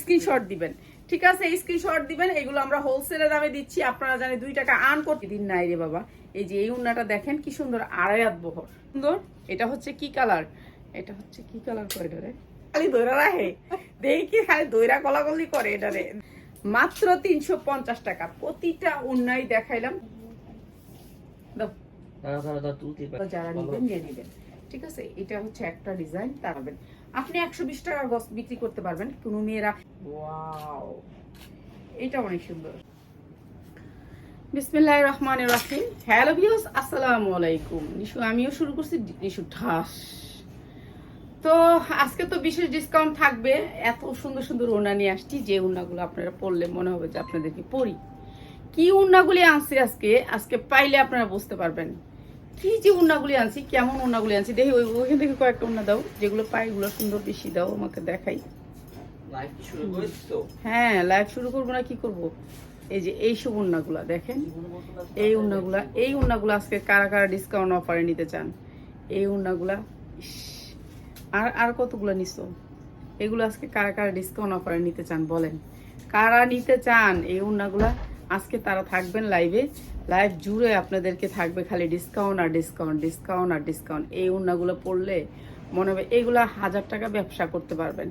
Screenshot দিবেন। ঠিক আছে? স্ক্রিনশট দিবেন এগুলো আমরা হোলসেলের দামে দিচ্ছি। আপনারা জানি দুই টাকা আর্ন করতে দিন নাই রে বাবা। এই যে এই উন্নাটা দেখেন কি সুন্দর আড়াই হাত বহর। সুন্দর? এটা হচ্ছে কি কালার এটা হচ্ছে কি কালার করে রে? খালি দৈরা রাখে? দেখি খালি দৈরা কলাকলি করে এটা রে। মাত্র তিনশো পঞ্চাশ টাকা। প্রতিটা উন্নাই দেখাইলাম। যারা নিবেন নিয়ে নিবেন। ঠিক আছে? এটা হচ্ছে একটা ডিজাইন তারবেন আপনি একশো বিশ টাকা গছ বিক্রি করতে পারবেন কোনো মেয়েরা। ওয়াও। এটা অনেক সুন্দর। বিসমিল্লাহ রহমান রাহিম। হ্যালো ভিউস আসসালামু আলাইকুম। নিশু আমিও শুরু করছি নিশু ঠাস। তো আজকে তো বিশেষ ডিসকাউন্ট থাকবে। এত সুন্দর সুন্দর ওড়না নিয়ে আসছি যে ওড়নাগুলো আপনারা পড়লে মনে হবে যে আপনাদেরকে পরি। কি উন্নাগুলি আনছি আজকে? আজকে পাইলে আপনারা বুঝতে পারবেন। কি যে উন্নাগুলি আনছি কেমন উন্নাগুলি আনছি। দেখি ওই ওইখান থেকে কয়েকটা উন্না দাও। যেগুলো পাই এগুলো সুন্দর বেশি দাও আমাকে দেখাই। হ্যাঁ লাইভ শুরু করব না কি করব? এই যে এই সব উন্নাগুলা দেখেন। এই উন্নাগুলা এই উন্নাগুলা আজকে কারা কারা ডিসকাউন্ট অফারে নিতে চান? এই উন্নাগুলা আর আর কতগুলো নিছো? এগুলো আজকে কারা কারা ডিসকাউন্ট অফারে নিতে চান বলেন। কারা নিতে চান এই উন্নাগুলা আজকে তারা থাকবেন লাইভে লাইভ জুড়ে আপনাদেরকে থাকবে খালি ডিসকাউন্ট আর ডিসকাউন্ট ডিসকাউন্ট আর ডিসকাউন্ট এই উন্নাগুলো পড়লে মনে হবে এগুলো হাজার টাকা ব্যবসা করতে পারবেন।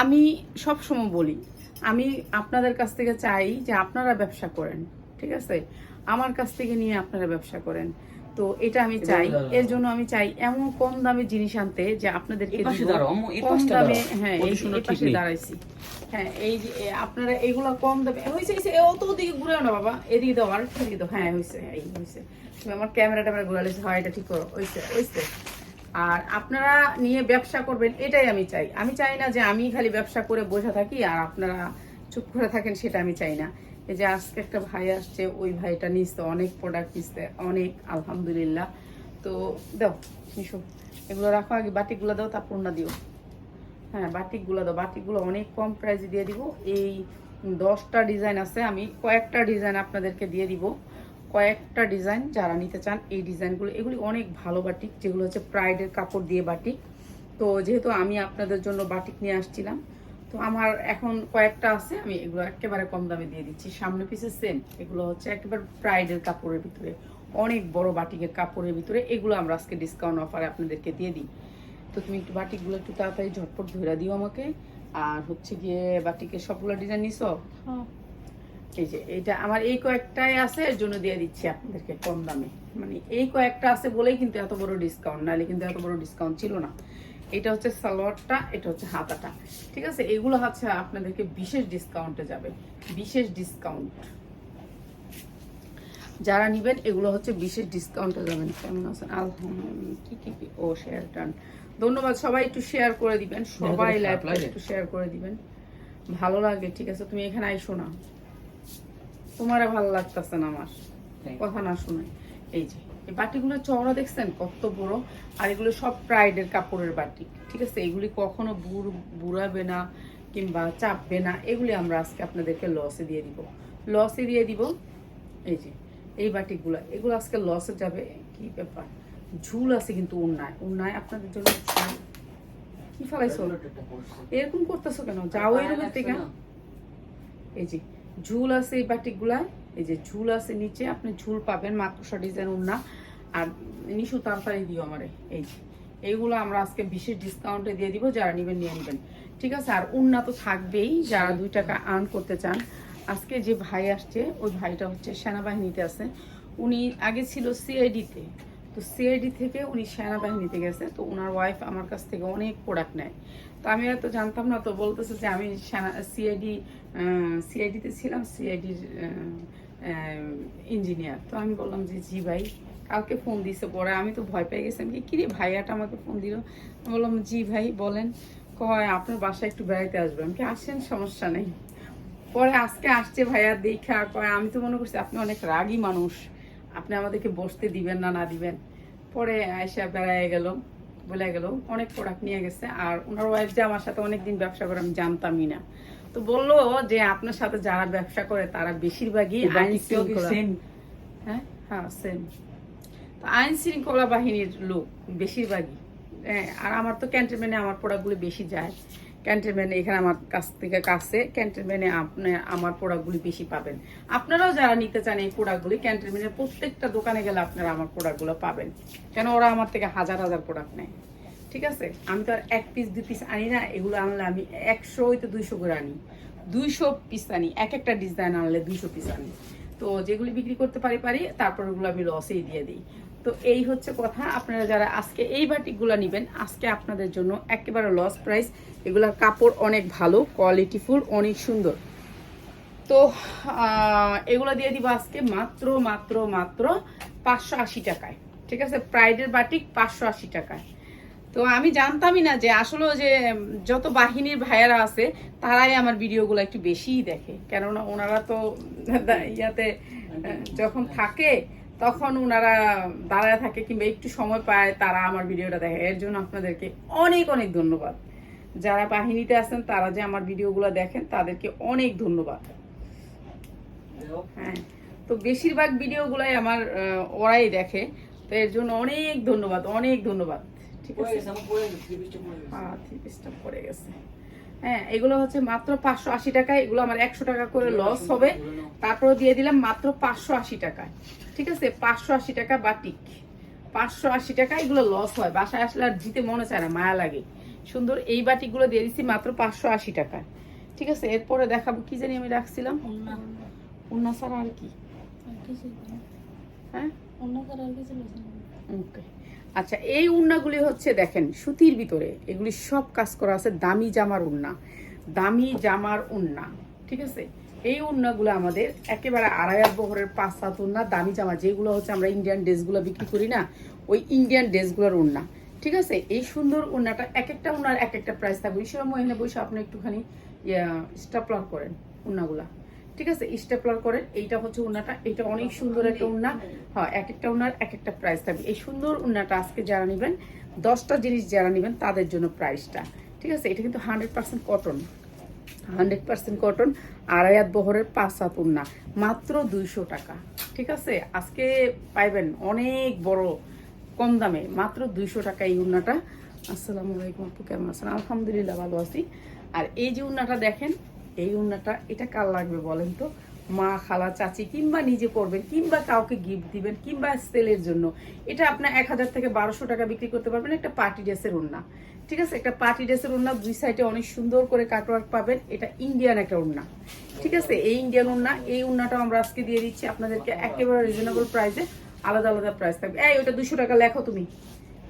আমি সবসময় বলি, আমি আপনাদের কাছ থেকে চাই যে আপনারা ব্যবসা করেন, ঠিক আছে? আমার কাছ থেকে নিয়ে আপনারা ব্যবসা করেন। তো এটা আমি চাই। এর জন্য আমি চাই এমন কম দামে জিনিস আনতে যে আপনাদেরকে কম দামে হ্যাঁ এই পাশে দাঁড়াইছি। হ্যাঁ এই যে আপনারা এগুলো কম দামে হয়েছে অত দিকে ঘুরেও না বাবা। এদিকে দাও আর এদিকে দাও। হ্যাঁ হয়েছে এই হয়েছে তুমি আমার ক্যামেরা ট্যামেরা ঘুরে লেছে হয় এটা ঠিক করো। হয়েছে হয়েছে আর আপনারা নিয়ে ব্যবসা করবেন এটাই আমি চাই। আমি চাই না যে আমি খালি ব্যবসা করে বসে থাকি আর আপনারা চুপ করে থাকেন সেটা আমি চাই না। এই যে আজকে একটা ভাই আসছে, ওই ভাইটা নিচ্ছে অনেক প্রোডাক্ট নিচ্ছে অনেক, আলহামদুলিল্লাহ। তো দাও নিশো এগুলো রাখো আগে বাটিগুলো দাও, তারপর না দিও। হ্যাঁ বাটিকগুলো দাও, বাটিকগুলো অনেক কম প্রাইসে দিয়ে দিব। এই দশটা ডিজাইন আছে, আমি কয়েকটা ডিজাইন আপনাদেরকে দিয়ে দিব। কয়েকটা ডিজাইন যারা নিতে চান, এই ডিজাইনগুলো এগুলি অনেক ভালো বাটিক, যেগুলো হচ্ছে প্রাইডের কাপড় দিয়ে বাটিক। তো যেহেতু আমি আপনাদের জন্য বাটিক নিয়ে আসছিলাম তো আমার এখন কয়েকটা আছে আমি এগুলো একেবারে কম দামে দিয়ে দিচ্ছি। সামনে পিছে সেম এগুলো হচ্ছে একেবারে প্রাইডের কাপড়ের ভিতরে অনেক বড় বাটিকের কাপড়ের ভিতরে এগুলো আমরা আজকে ডিসকাউন্ট অফারে আপনাদেরকে দিয়ে দিই। তো তুমি একটু বাটিকগুলো একটু তাড়াতাড়ি ঝটপট ধরে দিও আমাকে। আর হচ্ছে গিয়ে বাটিকের সবগুলো ডিজাইন নিছো? এই যে এটা আমার এই কয়েকটাই আছে এর জন্য দিয়ে দিচ্ছি আপনাদেরকে কম দামে। মানে এই কয়েকটা আছে বলেই কিন্তু এত বড় ডিসকাউন্ট নাহলে কিন্তু এত বড় ডিসকাউন্ট ছিল না। এটা হচ্ছে সালোয়ারটা এটা হচ্ছে হাতাটা। ঠিক আছে? এগুলো হচ্ছে আপনাদেরকে বিশেষ ডিসকাউন্টে যাবে। বিশেষ ডিসকাউন্ট যারা নিবেন এগুলো হচ্ছে বিশেষ ডিসকাউন্টে যাবেন। কেমন আছেন? আলহামদুলিল্লাহ। কি কি ও শেয়ার টান ধন্যবাদ। সবাই একটু শেয়ার করে দিবেন। সবাই খারাপ লাইভ একটু শেয়ার করে দিবেন। ভালো লাগে ঠিক আছে? তুমি এখানে আইসো না। তোমারে ভালো লাগতেছে না আমার। কথা না শুনে। এই যে। এই বাটিগুলো চওড়া দেখছেন? কত বড়। আর এগুলো সব প্রাইডের কাপড়ের বাটি। ঠিক আছে? এগুলি কখনো বুড় বুড়াবে না কিংবা চাপবে না। এগুলি আমরা আজকে আপনাদেরকে লসে দিয়ে দিব। লসে দিয়ে দিব এই যে এই বাটিগুলো। এগুলো আজকে লসে যাবে। কি ব্যাপার? ঝুল আছে কিন্তু উন্নায়। উন্নায় আপনাদের জন্য। কি ফেলাইছো? এরকম করতেছো কেন? যাও এরকম থেকে। এই যে ঝুল আছে এই বাটিকগুলায় এই যে ঝুল আছে নিচে আপনি ঝুল পাবেন মাকড়সা ডিজাইন উন্না আর নিশু তাড়াতাড়ি দিও আমারে এই যে। এইগুলো আমরা আজকে বিশেষ ডিসকাউন্টে দিয়ে দিব যারা নেবেন নিয়ে নেবেন। ঠিক আছে? আর উন্না তো থাকবেই যারা দুই টাকা আর্ন করতে চান। আজকে যে ভাই আসছে ওই ভাইটা হচ্ছে সেনাবাহিনীতে আছে। উনি আগে ছিল সিআইডিতে তো সিআইডি থেকে উনি সেনাবাহিনীতে গেছে তো ওনার ওয়াইফ আমার কাছ থেকে অনেক প্রোডাক্ট নেয়। তো আমি এত জানতাম না তো বলতেছে যে আমি সেনা সিআইডি সিআইডিতে ছিলাম সিআইডির ইঞ্জিনিয়ার তো আমি বললাম যে জি ভাই কালকে ফোন দিছে পরে। আমি তো ভয় পেয়ে গেছিলাম কি, কিরে ভাইয়াটা আমাকে ফোন দিল? বললাম জি ভাই বলেন। কয় আপনার বাসায় একটু বেড়াইতে আসবে। আমি কি আসেন সমস্যা নেই। পরে আজকে আসছে ভাইয়া দেখা কয় আমি তো মনে করছি আপনি অনেক রাগী মানুষ। আপনি আমাদেরকে বসতে দিবেন না না দিবেন। পরে আয়সা বেড়ায় গেল। বলে গেল অনেক প্রোডাক্ট নিয়ে গেছে। আর ওনার ওয়াইফ যে আমার সাথে অনেকদিন ব্যবসা করে আমি জানতামই না। তো বলল যে আপনার সাথে যারা ব্যবসা করে তারা বেশিরভাগই আইন শৃঙ্খলা হ্যাঁ? হ্যাঁ সেম তো আইন শৃঙ্খলা বাহিনীর লোক বেশিরভাগই। হ্যাঁ, আর আমার তো ক্যান্টনমেন্টে আমার প্রোডাক্টগুলো বেশি যায়। ক্যান্টনমেন্টে এখানে আমার কাছ থেকে কাছে। ক্যান্টনমেন্টে আপনি আমার প্রোডাক্টগুলি বেশি পাবেন। আপনারাও যারা নিতে চান এই প্রোডাক্টগুলি ক্যান্টনমেন্টের প্রত্যেকটা দোকানে গেলে আপনারা আমার প্রোডাক্টগুলো পাবেন। কেন ওরা আমার থেকে হাজার হাজার প্রোডাক্ট নেয়। ঠিক আছে? আমি তো আর এক পিস দুই পিস আনি না, এগুলো আনলে আমি একশো হইতে দুইশো করে আনি। দুইশো পিস আনি, এক একটা ডিজাইন আনলে দুইশো পিস আনি। তো যেগুলি বিক্রি করতে পারি পারি, তারপর ওগুলো আমি লসেই দিয়ে দিই। তো এই হচ্ছে কথা। আপনারা যারা আজকে এই বাটিকগুলো নেবেন, আজকে আপনাদের জন্য একেবারে লস প্রাইস এগুলার কাপড় অনেক ভালো কোয়ালিটিফুল অনেক সুন্দর। তো এগুলো দিয়ে দিব আজকে মাত্র মাত্র মাত্র পাঁচশো আশি টাকায়। ঠিক আছে? প্রাইডের বাটিক পাঁচশো আশি টাকায়। তো আমি জানতামই না যে আসলে যে যত বাহিনীর ভাইয়ারা আছে, তারাই আমার ভিডিওগুলো একটু বেশিই দেখে। কেননা ওনারা তো ইয়াতে যখন থাকে, তখন ওনারা দাঁড়ায় থাকে কিংবা একটু সময় পায়, তারা আমার ভিডিওটা দেখে। এর জন্য আপনাদেরকে অনেক অনেক ধন্যবাদ। যারা বাহিনীতে আছেন তারা যে আমার ভিডিওগুলো দেখেন তাদেরকে অনেক ধন্যবাদ। হ্যাঁ তো বেশিরভাগ ভিডিওগুলাই আমার ওরাই দেখে তো এর জন্য অনেক ধন্যবাদ অনেক ধন্যবাদ। ঠিক আছে? হ্যাঁ থ্রি পিসটা পড়ে গেছে হ্যাঁ এগুলো হচ্ছে মাত্র পাঁচশো আশি টাকায় এগুলো আমার একশো টাকা করে লস হবে। তারপরে দিয়ে দিলাম মাত্র পাঁচশো আশি টাকায়। ঠিক আছে? পাঁচশো আশি টাকা বাটিক। পাঁচশো আশি টাকা এগুলো লস হয় বাসায় আসলে আর দিতে মনে চায় না মায়া লাগে। সুন্দর এই বাটিগুলো দিয়ে দিচ্ছি মাত্র পাঁচশো আশি টাকায়। ঠিক আছে? এরপরে দেখাবো কি জানি আমি রাখছিলাম। উন্না ছাড়া আর কি? হ্যাঁ? ওকে। আচ্ছা এই উন্নাগুলি হচ্ছে দেখেন সুতির ভিতরে। এগুলি সব কাজ করা আছে দামি জামার উন্না দামি জামার উন্না ঠিক আছে? এই উন্নাগুলো আমাদের একেবারে আড়াই বহরের পাঁচ সাত উন্না দামি জামা। যেগুলো হচ্ছে আমরা ইন্ডিয়ান ড্রেসগুলো বিক্রি করি না ওই ইন্ডিয়ান ড্রেসগুলোর উন্না ঠিক আছে? এই সুন্দর উন্নাটা এক একটা উন্নার এক একটা প্রাইস থাকবে। এই সময় বসে আপনি একটুখানি স্টাপলার করেন উন্নাগুলা ঠিক আছে? স্টেপলার করেন, এইটা হচ্ছে উন্নাটা এটা অনেক সুন্দর একটা উন্না হ্যাঁ এক একটা উন্নার এক একটা প্রাইস থাকবে। এই সুন্দর উন্নাটা আজকে যারা নেবেন, দশটা জিনিস যারা নেবেন, তাদের জন্য প্রাইসটা ঠিক আছে? এটা কিন্তু hundred percent cotton hundred percent cotton আড়াইয়াত বহরের পাঁচ সাত উন্না মাত্র দুইশো টাকা। ঠিক আছে? আজকে পাইবেন অনেক বড় কম দামে, মাত্র দুইশো টাকা এই উন্নাটা। আসসালামু আলাইকুম আপু, কেমন আছেন? আলহামদুলিল্লাহ ভালো আছি। আর এই যে উন্নাটা দেখেন, এই উন্নাটা, এটা কার লাগবে বলেন তো? মা, খালা, চাচি কিংবা নিজে করবেন, কিংবা কাউকে গিফট দিবেন, কিংবা সেলের জন্য। এটা আপনার এক হাজার থেকে বারোশো টাকা বিক্রি করতে পারবেন একটা পার্টি ড্রেসের উন্না। ঠিক আছে? একটা পার্টি ড্রেসের উন্না, দুই সাইডে অনেক সুন্দর করে কাটওয়ার্ক পাবেন। এটা ইন্ডিয়ান একটা উন্না। ঠিক আছে? এই ইন্ডিয়ান উন্না, এই উন্নাটাও আমরা আজকে দিয়ে দিচ্ছি আপনাদেরকে একেবারে রিজনেবল প্রাইসে আলাদা আলাদা প্রাইস থাকবে। এই ওটা দুশো টাকা লেখো তুমি।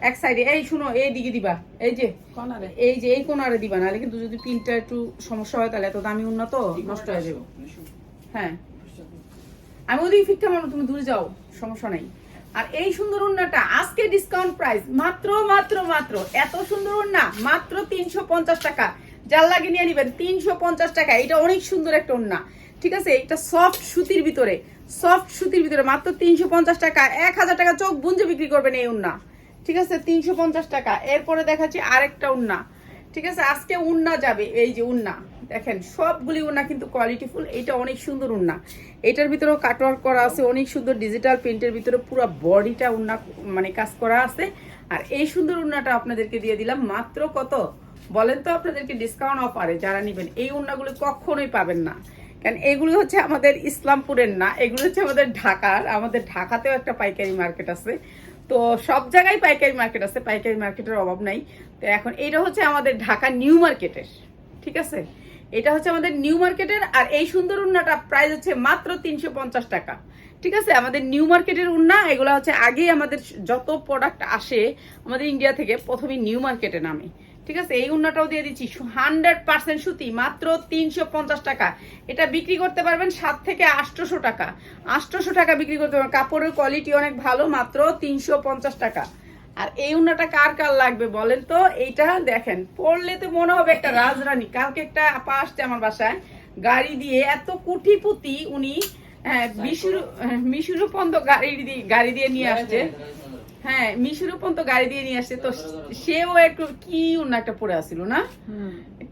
এক সাইডে এই শুনো এই দিকে দিবা। এই যে কনারে এই যে এই কোনারে দিবা নাহলে কিন্তু যদি পিনটা একটু সমস্যা হয় তাহলে এত দামি উন্নত নষ্ট হয়ে যাবে। হ্যাঁ। আমি ওদিকে ফিরতে পারব তুমি দূরে যাও সমস্যা নাই। আর এই সুন্দর উন্নাটা আজকে ডিসকাউন্ট প্রাইস মাত্র মাত্র মাত্র এত সুন্দর উন্না মাত্র তিনশো পঞ্চাশ টাকা। যার লাগে নিয়ে নিবেন তিনশো পঞ্চাশ টাকা। এটা অনেক সুন্দর একটা উন্না ঠিক আছে? এটা সফট সুতির ভিতরে। সফট সুতির ভিতরে মাত্র তিনশো পঞ্চাশ টাকা, এক হাজার টাকা চোখ বুঞ্জে বিক্রি করবেন এই উন্না। ঠিক আছে? তিনশো পঞ্চাশ টাকা। এরপরে দেখাচ্ছি আরেকটা উন্না। ঠিক আছে? আজকে উন্না যাবে, এই যে উন্না। দেখেন, সবগুলি উন্না কিন্তু কোয়ালিটিফুল এটা অনেক সুন্দর উন্না। এটার ভিতরেও কাটওয়ার্ক করা আছে, অনেক সুন্দর ডিজিটাল প্রিন্টের ভিতরে পুরো বডিটা উন্না মানে কাজ করা আছে। আর এই সুন্দর উন্নাটা আপনাদেরকে দিয়ে দিলাম, মাত্র কত? বলেন তো আপনাদেরকে ডিসকাউন্ট অফারে যারা নেবেন। এই উন্নাগুলো কখনোই পাবেন না। কারণ এগুলো হচ্ছে আমাদের ইসলামপুরের না, এগুলো হচ্ছে আমাদের ঢাকার, আমাদের ঢাকাতেও একটা পাইকারি মার্কেট আছে। তো সব জায়গায় পাইকারি মার্কেট আছে, পাইকারি মার্কেটের অভাব নাই। তো এখন এটা হচ্ছে আমাদের ঢাকা নিউ মার্কেটের, ঠিক আছে? এটা হচ্ছে আমাদের নিউ মার্কেটের, আর এই সুন্দর উন্নাটা প্রাইস হচ্ছে মাত্র তিনশো পঞ্চাশ টাকা, ঠিক আছে? আমাদের নিউ মার্কেটের উন্না, এগুলো হচ্ছে আগেই আমাদের যত প্রোডাক্ট আসে, আমাদের ইন্ডিয়া থেকে প্রথমে নিউ মার্কেটে নামে। ঠিক আছে? এই উন্নাটাও দিয়ে দিচ্ছি। হান্ড্রেড পার্সেন্ট সুতি মাত্র তিনশো পঞ্চাশ টাকা। এটা বিক্রি করতে পারবেন সাত থেকে আটশোশো টাকা। আটশোশো টাকা বিক্রি করতে পারবেন। কাপড়ের কোয়ালিটি অনেক ভালো মাত্র তিনশো পঞ্চাশ টাকা। আর এই উন্নাটা কার কার লাগবে বলেন তো? এইটা দেখেন। পড়লে তো মনে হবে একটা রাজরানী। কালকে একটা আপা আসছে আমার বাসায় গাড়ি দিয়ে এত কুটিপুতি উনি হ্যাঁ, মিশুরু মিশুর পর্যন্ত গাড়ি দিয়ে গাড়ি দিয়ে নিয়ে আসছে। হ্যাঁ মিশুর পর্যন্ত গাড়ি দিয়ে নিয়ে আসছে। তো সেও একটু কি উন্না একটা পরে আসছিল না?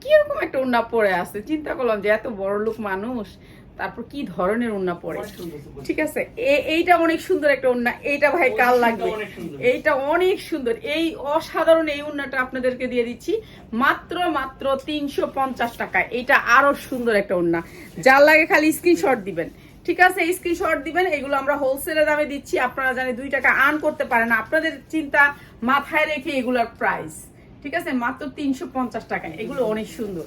কীরকম একটা উন্না পরে আছে চিন্তা করলাম যে এত বড় লোক মানুষ তারপর কি ধরনের ওন্না পরে। ঠিক আছে এইটা অনেক সুন্দর একটা ওন্না এইটা ভাই কাল লাগবে? এইটা অনেক সুন্দর। এই অসাধারণ এই উন্নাটা আপনাদেরকে দিয়ে দিচ্ছি। মাত্র মাত্র তিনশো পঞ্চাশ টাকা। এটা আরও সুন্দর একটা উন্না। যার লাগে খালি স্ক্রিনশট দিবেন। ঠিক আছে স্ক্রিনশট দিবেন, এগুলো আমরা হোলসেলের দামে দিচ্ছি, আপনারা জানেন দুই টাকা আর্ন করতে পারেন আপনাদের চিন্তা মাথায় রেখে এগুলোর প্রাইস ঠিক আছে? মাত্র তিনশো পঞ্চাশ টাকায় এগুলো অনেক সুন্দর।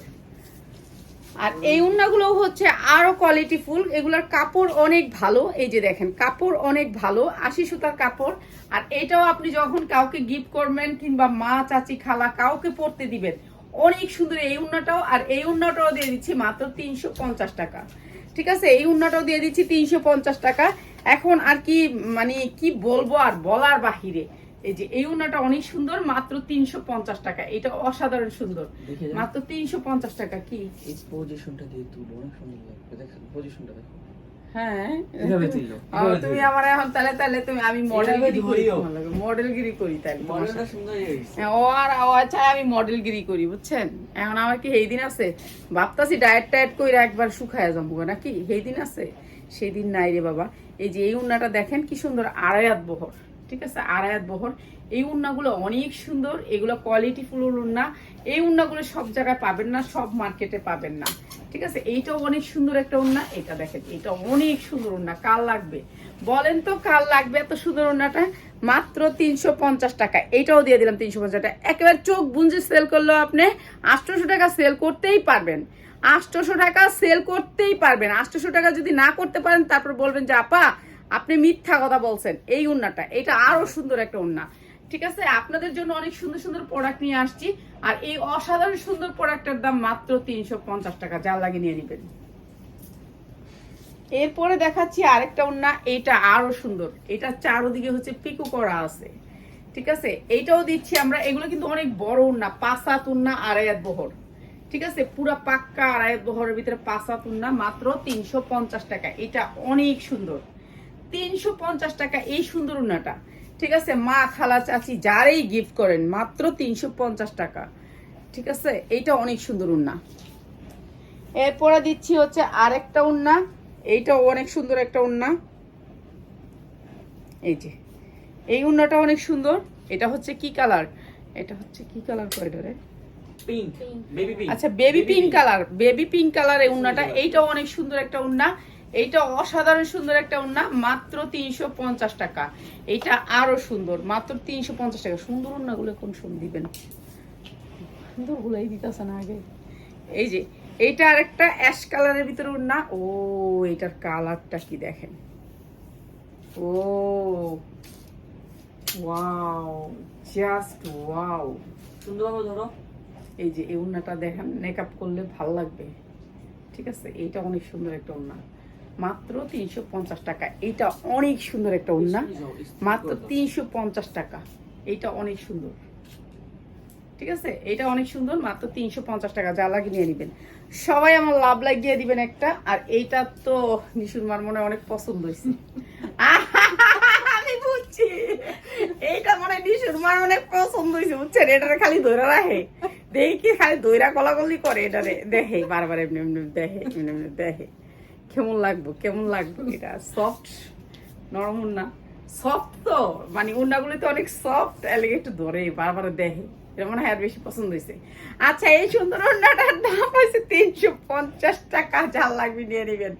আর এই উন্নাগুলো হচ্ছে আরও কোয়ালিটি ফুল, এগুলোর কাপড় অনেক ভালো, এই যে দেখেন, কাপড় অনেক ভালো, আশি সুতার কাপড়, আর এটাও আপনি যখন কাউকে গিফট করবেন কিংবা মা, চাচি, খালা কাউকে পরতে দিবেন, অনেক সুন্দর এই উন্নাটাও, আর এই উন্নাটাও দিয়ে দিচ্ছি মাত্র তিনশো পঞ্চাশ টাকা। ঠিক আছে? এই উন্নাটাও দিয়ে দিচ্ছি তিনশো পঞ্চাশ টাকা। এখন আর কি মানে কি বলব আর বলার বাহিরে। এই যে এই উন্নাটা অনেক সুন্দর মাত্র তিনশো পঞ্চাশ টাকা। এটা অসাধারণ সুন্দর। মাত্র তিনশো পঞ্চাশ টাকা কি? এই পজিশনটা দিয়ে তুলো অনেক সুন্দর পজিশনটা দেখো হ্যাঁ। ও, এভাবে তুমি তুললো। আমার এখন তাহলে তাহলে তুমি আমি মডেলগিরি করি মডেলগিরি করি তাহলে তোমার মডেলটা সাথে। সুন্দর হয়েছে হ্যাঁ, ও আর ও আচ্ছা আমি মডেলগিরি করি বুঝছেন? এখন আমার কি সেই দিন আছে? ভাবতাছি ডায়েট টায়েট কইরা একবার শুকায় যাব নাকি? সেই দিন আছে? সেই দিন নাই রে বাবা। এই যে এই উন্নাটা দেখেন কি সুন্দর আড়ায়াত বহর। ঠিক আছে? আড়ায়াত বহর। এই উন্নাগুলো অনেক সুন্দর। এগুলো কোয়ালিটি ফুল উন্না। এই উন্নাগুলো সব জায়গায় পাবেন না, সব মার্কেটে পাবেন না। ঠিক আছে? এইটাও অনেক সুন্দর একটা উন্না। এটা দেখেন, এটা অনেক সুন্দর উন্না। কাল লাগবে? বলেন তো কাল লাগবে এত সুন্দর উন্নাটা? মাত্র তিনশো পঞ্চাশ টাকা। এইটাও দিয়ে দিলাম তিনশো পঞ্চাশ টাকা। একেবারে চোখ বুঞ্জে সেল করলেও আপনি আটশোশো টাকা সেল করতেই পারবেন। আটশোশো টাকা সেল করতেই পারবেন। আটশোশো টাকা যদি না করতে পারেন, তারপর বলবেন যে, আপা আপনি মিথ্যা কথা বলছেন, এই উন্নাটা, এটা আরও সুন্দর একটা উন্না। ঠিক আছে? আপনাদের জন্য অনেক সুন্দর সুন্দর প্রোডাক্ট নিয়ে আসছি, আর এই অসাধারণ সুন্দর প্রোডাক্টের দাম মাত্র তিনশো পঞ্চাশ টাকা যা লাগে নিয়ে নেবেন। এরপরে দেখাচ্ছি আরেকটা উন্না, এইটা আরও সুন্দর। এটা চারোদিকে হচ্ছে পিকু করা আছে। ঠিক আছে? এইটাও দিচ্ছি আমরা, এগুলো কিন্তু অনেক বড় উন্না পাঁচাত উন্না আড়াইয়াত বহর। ঠিক আছে? পুরা পাক্কা আড়াইয়াত বহরের ভিতরে পাঁচাত উন্না, মাত্র তিনশো পঞ্চাশ টাকা। এটা অনেক সুন্দর। তিনশো পঞ্চাশ টাকা এই সুন্দর উন্নাটা ঠিক আছে? মা খালা চাচি যারাই গিফট করেন মাত্র তিনশো পঞ্চাশ টাকা। ঠিক আছে? এইটা অনেক সুন্দর উন্না। এরপরে দিচ্ছি হচ্ছে আরেকটা উন্না। এইটাও অনেক সুন্দর একটা উন্না। এই যে এই উন্নাটা অনেক সুন্দর। এটা হচ্ছে কি কালার? এটা হচ্ছে কি কালার পিঙ্ক বেবি পিঙ্ক আচ্ছা baby pink colour. Baby pink colour এই উন্নাটা। এইটাও অনেক সুন্দর একটা উন্না। এইটা অসাধারণ সুন্দর একটা উন্না মাত্র তিনশো পঞ্চাশ টাকা। এইটা আরও সুন্দর মাত্র তিনশো পঞ্চাশ টাকা। সুন্দর উন্নাগুলো কোন শুন দিবেন? সুন্দর গুলাই দিতেছে না আগে। এই যে এইটা আর একটা অ্যাশ কালারের ভিতরে উন্না ও এইটার কালারটা কি দেখেন? ও ওয়াও জাস্ট ওয়াও। সুন্দরভাবে ধরো। এই যে এই উন্নাটা দেখেন মেকআপ করলে ভালো লাগবে। ঠিক আছে এইটা অনেক সুন্দর একটা উন্না মাত্র তিনশো পঞ্চাশ টাকা। এটা অনেক সুন্দর একটা উন্না মাত্র তিনশো পঞ্চাশ টাকা। এটা অনেক সুন্দর। ঠিক আছে? এটা অনেক সুন্দর মাত্র তিনশো পঞ্চাশ টাকা। যা লাগে নিয়ে নেবেন। সবাই আমার লাভ লাগিয়ে দিবেন একটা। আর এইটা তো নিশুরমার মনে অনেক পছন্দ হয়েছে। আমি বুঝছি। এইটা মনে নিশুরমার অনেক পছন্দ হয়েছে বুঝছেন? এটারে খালি ধরে রাখে। দেখি খালি দইরা কলাকলি করে এটারে দেখে। বারবার এমনি এমনি দেখে এমনি এমনি দেখে। কেমন লাগবো কেমন লাগবে? এটা সফট নরম উন্না। সফট তো মানে উন্নাগুলি তো অনেক সফট একটু ধরে বারবার দেখে। এটা মনে হয় আর বেশি পছন্দ হয়েছে আচ্ছা এই সুন্দর উন্নাটার দাম হয়েছে তিনশো পঞ্চাশ টাকা যা লাগবে নিয়ে নেবেন।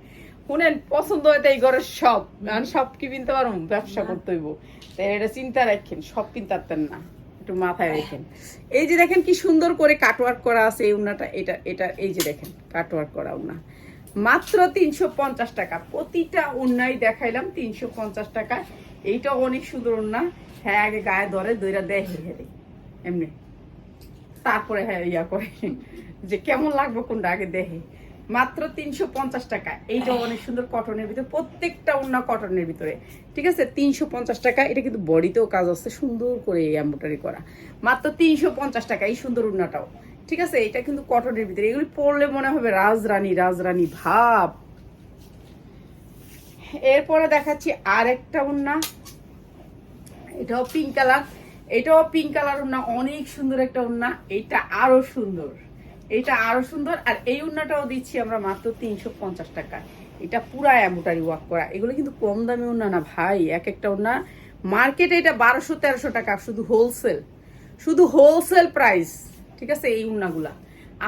শুনেন পছন্দ হয়তো এই ঘরের সব। আমি সব কি কিনতে পারব? ব্যবসা করতে হইব। তাই এটা চিন্তা রাখেন সব কিনতে পারতেন না। একটু মাথায় রাখেন। এই যে দেখেন কি সুন্দর করে কাটওয়ার্ক করা আছে এই উন্নাটা এটা এটা এই যে দেখেন কাটওয়ার্ক করা উন্না। মাত্র তিনশো পঞ্চাশ টাকা। প্রতিটা উন্নাই দেখাইলাম তিনশো পঞ্চাশ টাকা। এইটা অনেক সুন্দর উন্না হ্যাঁ আগে গায়ে ধরে দইরা দেয় হেরে এমনি। তারপরে হ্যাঁ ইয়া করে। যে কেমন লাগবে কোনটা, আগে দেখে মাত্র তিনশো পঞ্চাশ টাকা। এইটা অনেক সুন্দর কটনের ভিতরে, প্রত্যেকটা উন্না কটনের ভিতরে। ঠিক আছে? তিনশো পঞ্চাশ টাকা। এটা কিন্তু বডিতেও কাজ আছে, সুন্দর করে এই এম্বোটারি করা। মাত্র তিনশো পঞ্চাশ টাকা এই সুন্দর উন্নাটাও ঠিক আছে, এটা কিন্তু কটনের ভিতরে। এগুলি পরলে মনে হবে রাজরানী রাজরানী ভাব। এরপরে দেখাচ্ছি আরেকটা উন্না। এটাও পিঙ্ক কালার এটাও পিঙ্ক কালার উন্না, অনেক সুন্দর একটা উন্না। এটা আরও সুন্দর। এটা আরও সুন্দর। আর এই উন্নাটাও দিচ্ছি আমরা মাত্র তিনশো পঞ্চাশ টাকা। এটা পুরা এম্বোটারি ওয়ার্ক করা। এগুলো কিন্তু কম দামে ওনা না ভাই, এক একটা ওনা মার্কেটে এটা বারোশো তেরোশো টাকা, শুধু হোলসেল শুধু হোলসেল প্রাইস ঠিক আছে? এই উন্নাগুলা।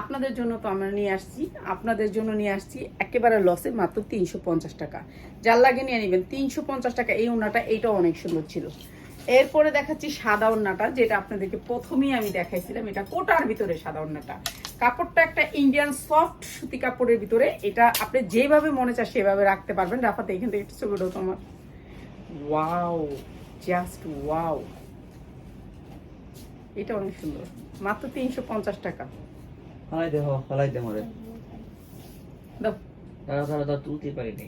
আপনাদের জন্য তো আমরা নিয়ে আসছি, আপনাদের জন্য নিয়ে আসছি একেবারে লসে মাত্র তিনশো পঞ্চাশ টাকা। যার লাগে নিয়ে নেবেন। তিনশো পঞ্চাশ টাকা এই উন্নাটা, এইটাও অনেক সুন্দর ছিল। এরপরে দেখাচ্ছি সাদা ওন্নাটা যেটা আপনাদেরকে প্রথমেই আমি দেখাইছিলাম। এটা কোটার ভিতরে সাদা ওন্নাটা কাপড়টা একটা ইন্ডিয়ান সফট সুতি কাপড়ের ভিতরে। এটা আপনি যেভাবে মনে চায় সেভাবে রাখতে পারবেন। রাফাতে এখান থেকে একটু ছবি তোমার ওয়াও জাস্ট ওয়াও এটা অনেক সুন্দর। মাত্র তিনশো পঞ্চাশ টাকা। ফালাই দে ফালাই দে মরে। দাও। দাঁড়া দাঁড়া দাঁড়া তুলতে পারিনি।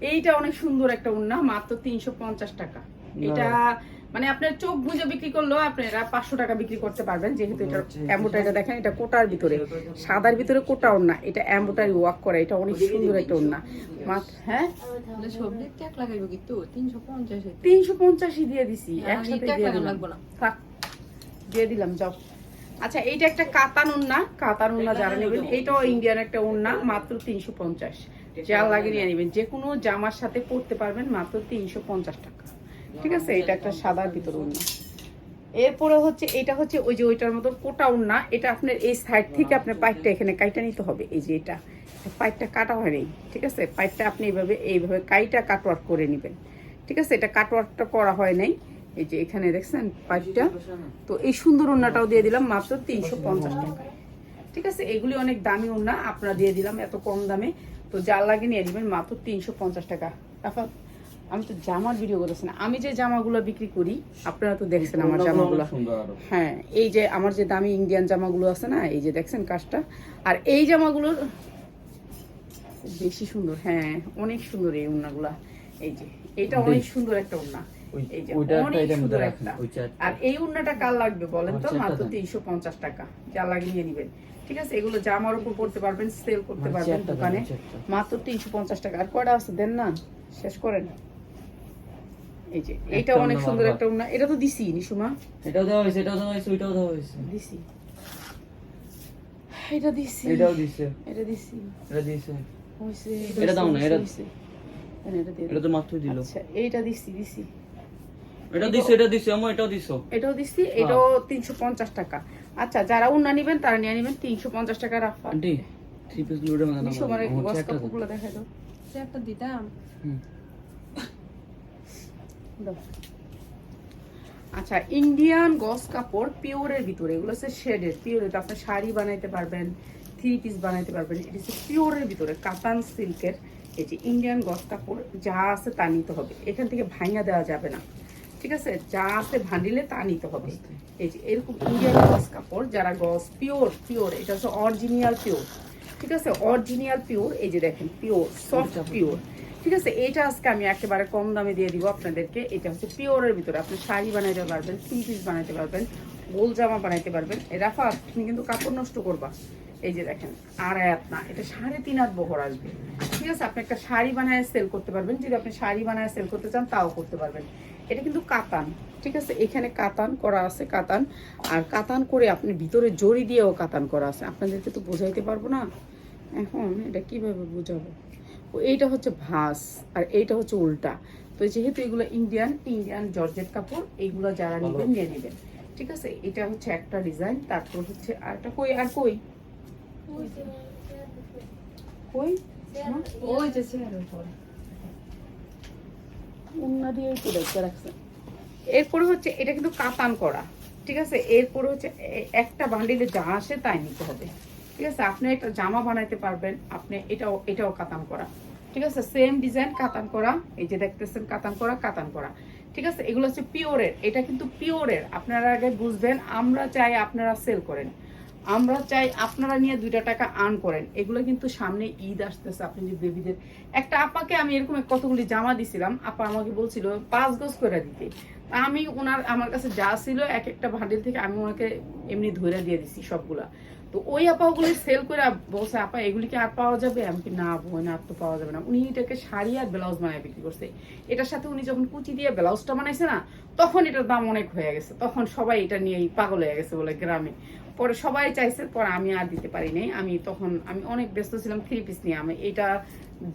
এইটা অনেক সুন্দর একটা উন্না মাত্র তিনশো পঞ্চাশ টাকা। এটা মানে আপনার চোখ বুঝে বিক্রি করলেও আপনারা পাঁচশো টাকা বিক্রি করতে পারবেন যেহেতু এটা অ্যাম্বোটারিটা দেখেন এটা কোটার ভিতরে। সাদার ভিতরে কোটা ওন্না এটা অ্যাম্বোটারি ওয়ার্ক করা এটা অনেক সুন্দর একটা ওন্না মাত্র হ্যাঁ? তিনশো পঞ্চাশই দিয়ে দিছি হ্যাঁ, একসাথে দিয়ে দিলাম। লাগবে থাক দিয়ে দিলাম যাও। আচ্ছা এইটা একটা কাতান উন্না কাতান উন্না যারা নেবেন এইটাও ইন্ডিয়ান একটা উন্না মাত্র তিনশো পঞ্চাশ। যা লাগে নিয়ে নেবেন যে কোনো জামার সাথে পরতে পারবেন মাত্র তিনশো পঞ্চাশ টাকা। ঠিক আছে? এটা একটা সাদার ভিতর উন্না এরপরে হচ্ছে, এটা হচ্ছে ওই যে ওইটার মতো কোটা উন্না। এটা আপনার এই সাইড থেকে আপনার পাইপটা এখানে কাইটা নিতে হবে। এই যে এটা। পাইপটা কাটা হয়নি ঠিক আছে? পাইপটা আপনি এইভাবে এইভাবে কাইটা কাটওয়ার্ক করে নেবেন। ঠিক আছে? এটা কাটওয়ার্কটা করা হয় নাই। এই যে এখানে দেখছেন পাইপটা তো এই সুন্দর ওন্নাটাও দিয়ে দিলাম মাত্র তিনশো পঞ্চাশ টাকায়। ঠিক আছে? এগুলি অনেক দামি ওন্না আপনারা দিয়ে দিলাম এত কম দামে। তো যার লাগে নিয়ে নেবেন মাত্র তিনশো পঞ্চাশ টাকা। এখন আমি তো জামার ভিডিও করতেছি না আমি যে জামাগুলো বিক্রি করি আপনারা তো দেখছেন আমার জামাগুলো। হ্যাঁ এই যে আমার যে দামি ইন্ডিয়ান জামাগুলো আছে না এই যে দেখছেন কাজটা? আর এই জামাগুলোর বেশি সুন্দর হ্যাঁ অনেক সুন্দর এই উন্নাগুলা। এই যে এটা অনেক সুন্দর একটা উন্না। আর এই উন্নাটা কার লাগবে বলেন তো? মাত্র তিনশো পঞ্চাশ টাকা। যা লাগিয়ে নেবেন। ঠিক আছে এগুলো জামার উপর পড়তে পারবেন সেল করতে পারবেন দোকানে। মাত্র তিনশো পঞ্চাশ টাকা। আর কয়টা আছে? দেন না শেষ করেন। এই যে এটা অনেক সুন্দর একটা উন্না এটা তো দিছি নিশুমা? এটাও দেওয়া হয়েছে এটাও দেওয়া হয়েছে ওইটাও দেওয়া হয়েছে। দিছি এটা দিছি এটাও দিছে এটা দিছি এটা হইছে এটা দাও না, এটা- হইছে। এটা দিয়ে এটা দাও। তো মাত্রই দিল। আচ্ছা এইটা দিছি দিছি এটা দিছে এটা দিছে আমার এটাও দিছো এটাও দিছি এটাও তিনশো পঞ্চাশ টাকা। আচ্ছা যারা উন্না নিবেন তারা নিয়ে নিবেন তিনশো পঞ্চাশ টাকা রাফা। আন্টি থ্রি পিস মানে গস। কাপড়গুলো দেখাই দাও। একটা দিতাম। হুম। আচ্ছা ইন্ডিয়ান গস কাপড় পিওরের ভিতরে, এগুলো হচ্ছে শেডের পিওর এটা আপনি শাড়ি বানাইতে পারবেন থ্রি পিস বানাইতে পারবেন, এটা হচ্ছে পিওরের ভিতরে কাতান সিল্কের এই যে ইন্ডিয়ান গস কাপড়, যা আছে তা নিতে হবে। এখান থেকে ভাঙা দেওয়া যাবে না। ঠিক আছে? যা আছে ভান্ডিলে তা নিতে হবে। এই যে এরকম ইন্ডিয়ান গস কাপড়, যারা গস পিওর পিওর এটা হচ্ছে অরিজিনাল পিওর ঠিক আছে? অরিজিনাল পিওর এই যে দেখেন পিওর সফট পিওর ঠিক আছে, এটা আজকে আমি একেবারে কম দামে দিয়ে দিব আপনাদেরকে। এটা হচ্ছে পিওরের ভিতরে। আপনি শাড়ি বানাইতে পারবেন, থ্রি পিস বানাইতে পারবেন, গোল জামা বানাইতে পারবেন। রাফা, তুমি কিন্তু কাপড় নষ্ট করবা। এই যে দেখেন, আর এক না, এটা সাড়ে তিন হাত বহর আসবে। ঠিক আছে, আপনি একটা শাড়ি বানায় সেল করতে পারবেন। যদি আপনি শাড়ি বানায় সেল করতে চান, তাও করতে পারবেন। এটা কিন্তু কাতান, ঠিক আছে? এখানে কাতান করা আছে, কাতান। আর কাতান করে আপনি ভিতরে জড়ি দিয়েও কাতান করা আছে। আপনাদেরকে তো বোঝাইতে পারব না। এখন এটা কীভাবে বোঝাবো? এইটা হচ্ছে ভাস আর এইটা হচ্ছে উল্টা। তো যেহেতু এগুলো ইন্ডিয়ান ইন্ডিয়ান জর্জেট কাপড় এইগুলো যারা নেবেন নিয়ে নেবেন। ঠিক আছে? এটা হচ্ছে একটা ডিজাইন তারপর হচ্ছে আর একটা কই আর কই? কই? ওই যে উন্না দিয়ে একটু দেখতে রাখছে। এরপরে হচ্ছে এটা কিন্তু কাতান করা। ঠিক আছে? এরপরে হচ্ছে একটা বান্ডিলে যা আসে তাই নিতে হবে। ঠিক আছে, আপনি একটা জামা বানাইতে পারবেন, আপনি এটাও এটাও কাতান করা। ঠিক আছে সেম ডিজাইন কাতান করা। এই যে দেখতেছেন, কাতান করা কাতান করা। ঠিক আছে, এগুলো হচ্ছে পিওরের এটা কিন্তু পিওরের আপনারা আগে বুঝবেন, আমরা চাই আপনারা সেল করেন। আমরা চাই আপনারা নিয়ে দুইটা টাকা আর্ন করেন। এগুলো কিন্তু সামনে ঈদ আসতেছে, আপনি যে বেবিদের একটা আপাকে আমি এরকম কতগুলি জামা দিছিলাম, আপা আমাকে বলছিল, পাঁচ গজ করে দিতে। আমি ওনার, আমার কাছে যা ছিল, এক একটা ভান্ডিল থেকে আমি ওনাকে এমনি ধরে দিয়ে দিছি সবগুলা। তো ওই আপা ওগুলি সেল করে বলছে, আপা, এগুলি কি আর পাওয়া যাবে? আমি না বোন আর তো পাওয়া যাবে না। উনি এটাকে শাড়ি আর ব্লাউজ বানায় বিক্রি করছে। এটার সাথে উনি যখন কুচি দিয়ে ব্লাউজটা বানাইছে না, তখন এটার দাম অনেক হয়ে গেছে। তখন সবাই এটা নিয়েই পাগল হয়ে গেছে বলে গ্রামে। পরে সবাই চাইছে, পরে আমি আর দিতে পারি নাই। আমি তখন, আমি অনেক ব্যস্ত ছিলাম থ্রি পিস নিয়ে। আমি এটা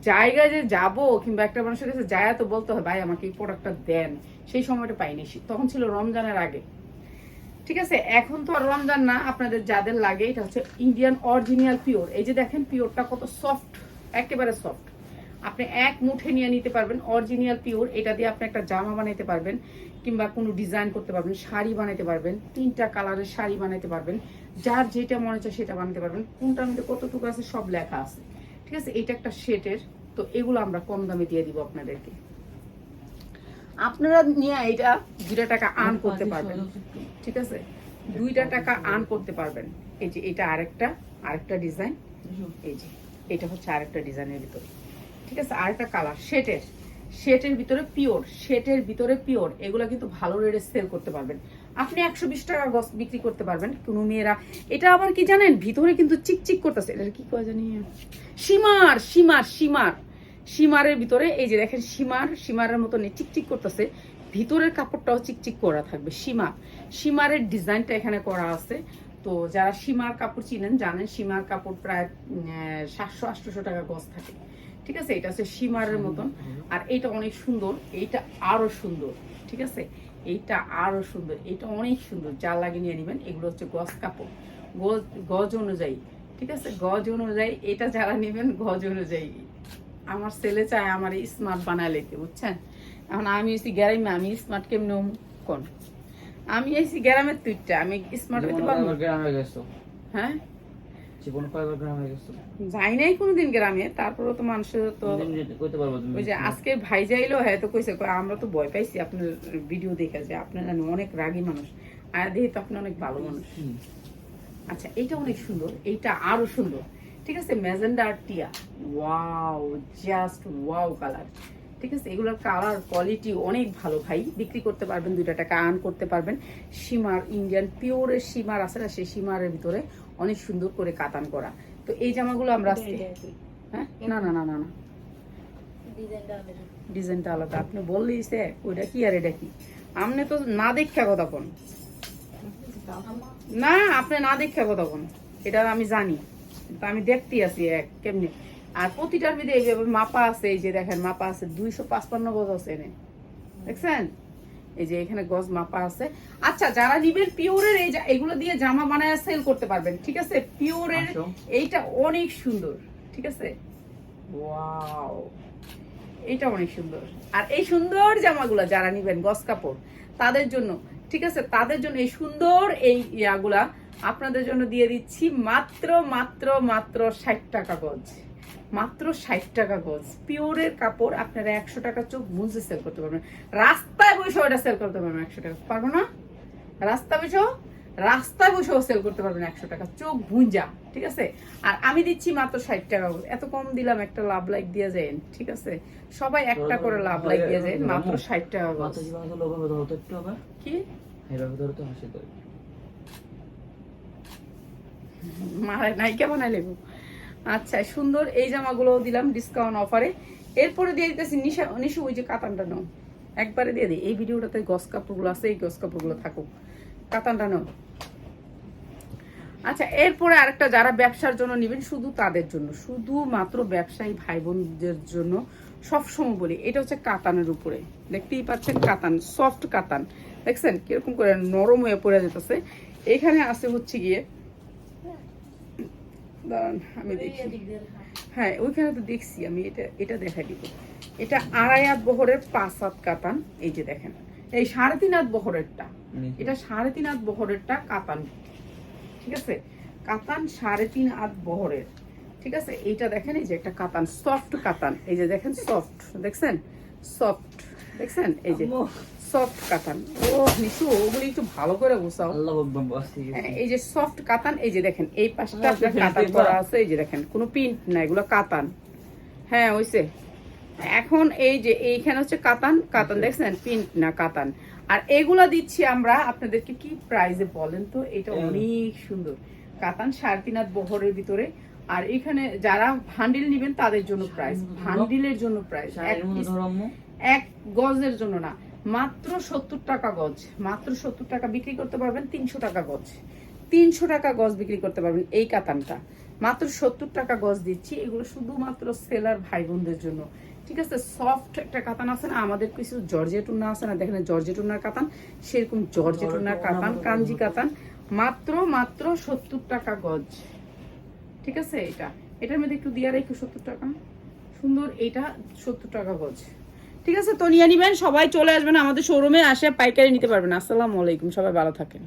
জায়গায় যে যাব কিংবা একটা মানুষের কাছে যায় তো বলতে হয়, ভাই, আমাকে এই প্রোডাক্টটা দেন। সেই সময়টা পাইনি। তখন ছিল রমজানের আগে। ঠিক আছে? এখন তো আর রমজান না, আপনাদের যাদের লাগে, এটা হচ্ছে ইন্ডিয়ান অরিজিনাল পিওর এই যে দেখেন পিওরটা কত সফট একেবারে সফট আপনি এক মুঠে নিয়ে নিতে পারবেন অরিজিনাল পিওর এটা দিয়ে আপনি একটা জামা বানাইতে পারবেন, কিংবা কোনো ডিজাইন করতে পারবেন, শাড়ি বানাইতে পারবেন, তিনটা কালারের শাড়ি বানাইতে পারবেন, যার যেটা মনে চায় সেটা বানাতে পারবেন। কোনটার মধ্যে কতটুকু আছে সব লেখা আছে। ঠিক আছে? এটা একটা সেটের তো এগুলো আমরা কম দামে দিয়ে দিব আপনাদেরকে। আপনারা নিয়ে এটা দুটা টাকা আর্ন করতে পারবেন। ঠিক আছে? দুইটা টাকা আর্ন করতে পারবেন। এই যে এটা আরেকটা আরেকটা ডিজাইন এই যে এটা হচ্ছে আরেকটা ডিজাইনের ভিতরে। ঠিক আছে? আরেকটা কালার শেটের শেটের ভিতরে পিওর শেটের ভিতরে পিওর এগুলো কিন্তু ভালো রেটে সেল করতে পারবেন। আপনি একশো বিশ টাকা গছ বিক্রি করতে পারবেন কোনো মেয়েরা। এটা আবার কি জানেন? ভিতরে কিন্তু চিকচিক করতেছে। এটা কি কয় জানি? সীমার সীমার সীমার সীমারের ভিতরে এই যে দেখেন সীমার সীমারের এই চিকচিক করতেছে ভিতরের কাপড়টাও চিকচিক করা থাকবে সীমা। সীমারের ডিজাইনটা এখানে করা আছে। তো যারা সীমার কাপড় চিনেন জানেন সীমার কাপড় প্রায় সাতশো আটশোশো টাকা গজ থাকে। ঠিক আছে? এটা হচ্ছে সীমারের মতন। আর এটা অনেক সুন্দর এইটা আরও সুন্দর। ঠিক আছে? এইটা আরও সুন্দর এটা অনেক সুন্দর যা লাগে নিয়ে নেবেন এগুলো হচ্ছে গজ কাপড়। গজ গজ অনুযায়ী। ঠিক আছে? গজ অনুযায়ী এটা যারা নেবেন গজ অনুযায়ী। আমার ছেলে চায় আমার স্মার্ট বানায় লেতে বুঝছেন? এখন আমি এসি গ্যারামে আমি স্মার্ট কেমন কোন? আমি এসি গ্যারামের তুইটা আমি স্মার্ট হইতে পারব গ্রামে গেছো? হ্যাঁ? জীবনে কয়বার গ্রামে গেছো? যাই নাই কোনোদিন গ্রামে তো মানুষের তো কইতে পারব তুমি। ওই যে আজকে ভাই যাইলো হ্যাঁ তো কইছে আমরা তো ভয় পাইছি আপনার ভিডিও দেখে যে আপনার অনেক রাগী মানুষ আর দেখি তো আপনি অনেক ভালো মানুষ। আচ্ছা এটা অনেক সুন্দর এইটা আরও সুন্দর। ঠিক আছে? ম্যাজেন্ডা আর টিয়া ওয়াও জাস্ট ওয়াও কালার ঠিক আছে? এগুলোর কালার কোয়ালিটি অনেক ভালো ভাই। বিক্রি করতে পারবেন দুইটা টাকা আর্ন করতে পারবেন। সীমার ইন্ডিয়ান পিওরের সীমার আছে না? সেই সীমারের ভিতরে অনেক সুন্দর করে কাতান করা। তো এই জামাগুলো আমরা আজকে হ্যাঁ? না না না না না। ডিজাইনটা আলাদা। আপনি বললেই সে ওইটা কি আর এটা কি? আপনি তো না দেখা কথা কোন। না আপনি না দেখা কথা কোন। এটা আমি জানি। আমি দেখতেই আছি এক কেমনি। আর প্রতিটার মধ্যে এইভাবে মাপা আছে এই যে দেখেন মাপা আছে দুইশো পাঁচপান্ন গজ আছে এনে। দেখছেন? এই যে এখানে গজ মাপা আছে। আচ্ছা যারা নিবেন পিওরের এই এগুলো দিয়ে জামা বানায় সেল করতে পারবেন ঠিক আছে? পিওরের এইটা অনেক সুন্দর ঠিক আছে? ওয়াও। এইটা অনেক সুন্দর। আর এই সুন্দর জামাগুলো যারা নিবেন গস কাপড় তাদের জন্য ঠিক আছে? তাদের জন্য এই সুন্দর এই ইয়াগুলা আপনাদের জন্য দিয়ে দিচ্ছি মাত্র মাত্র মাত্র ষাট টাকা গজ। মাত্র ষাট টাকা গজ। পিওরের কাপড় আপনারা একশো টাকা চোখ বুঝে সেল করতে পারবেন। রাস্তায় বসে ওটা সেল করতে পারবেন একশো টাকা। পারব না? রাস্তা বসেও রাস্তায় বসেও সেল করতে পারবেন একশো টাকা। চোখ ভুঞ্জা ঠিক আছে? আর আমি দিচ্ছি মাত্র ষাট টাকা। এত কম দিলাম একটা লাভ লাইক দিয়ে যায় ঠিক আছে? সবাই একটা করে লাভ লাইক দিয়ে যায় মাত্র ষাট টাকা কি এইভাবে ধরো তো হাসি করে মারা বানাই আচ্ছা সুন্দর এই দিলাম ডিসকাউন্ট অফারে এরপরে দিয়ে দিতেছি নিশা নিশু, ওই যে কাতানটা একবারে দিয়ে দিই এই ভিডিওটাতে গস কাপড়গুলো আছে, এই গস কাপড়গুলো থাকুক। কাতানটা আচ্ছা এরপরে আরেকটা যারা ব্যবসার জন্য নেবেন, শুধু তাদের জন্য। শুধু মাত্র ব্যবসায়ী ভাই বোনদের জন্য সবসময় বলি, এটা হচ্ছে কাতানের উপরে। দেখতেই পাচ্ছেন কাতান সফট কাতান। দেখছেন? কীরকম করে নরম হয়ে পড়ে যেতেছে। এখানে আছে হচ্ছে গিয়ে দাঁড়ান আমি দেখি। হ্যাঁ ওইখানে তো দেখছি আমি এটা এটা দেখাই দিব। এটা আড়াই হাত বহরের পাঁচ হাত কাতান এই যে দেখেন। এই সাড়ে তিন হাত বহরেরটা এটা সাড়ে তিন হাত বহরেরটা কাতান। ঠিক আছে? কাতান সাড়ে তিন হাত বহরের। ঠিক আছে? এইটা দেখেন এই যে একটা কাতান সফট কাতান। এই যে দেখেন সফট দেখছেন? সফট দেখছেন? এই যে সফট কাতান। ও নিশু ওগুলি একটু ভালো করে গুছাও। হ্যাঁ, এই যে সফট কাতান এই যে দেখেন এই পাশটা আচ্ছা, আপনার কাতান করা আছে এই যে দেখেন কোনো প্রিন্ট না এগুলো কাতান। হ্যাঁ ওইসে এখন এই যে এইখানে হচ্ছে কাতান কাতান দেখছেন? প্রিন্ট না কাতান। আর এগুলা দিচ্ছি আমরা আপনাদেরকে কি প্রাইজে বলেন তো? এটা অনেক সুন্দর। কাতান সাড়ে তিন হাত বহরের ভিতরে। আর এখানে যারা ভান্ডিল নেবেন তাদের জন্য প্রাইস ভান্ডিলের জন্য প্রাইস এক গজের জন্য না। মাত্র সত্তর টাকা গজ মাত্র সত্তর টাকা বিক্রি করতে পারবেন তিনশো টাকা গজ। তিনশো টাকা গজ বিক্রি করতে পারবেন এই কাতানটা। মাত্র সত্তর টাকা গজ দিচ্ছি এগুলো শুধুমাত্র সেলার ভাই বোনদের জন্য। ঠিক আছে সফট একটা কাতান আছে না আমাদের কিছু জর্জেটুনা আছে না দেখেন জর্জেটুনার কাতান সেরকম জর্জেটুনার কাতান কাঞ্জি কাতান মাত্র মাত্র সত্তর টাকা গজ। ঠিক আছে এটা। এটার মধ্যে একটু দিয়ে একটু সত্তর টাকা। সুন্দর এটা সত্তর টাকা গজ। ঠিক আছে, তো নিয়ে নিবেন, সবাই চলে আসবেন আমাদের শোরুমে আসে পাইকারি নিতে পারবেন। আসসালামু আলাইকুম, সবাই ভালো থাকেন।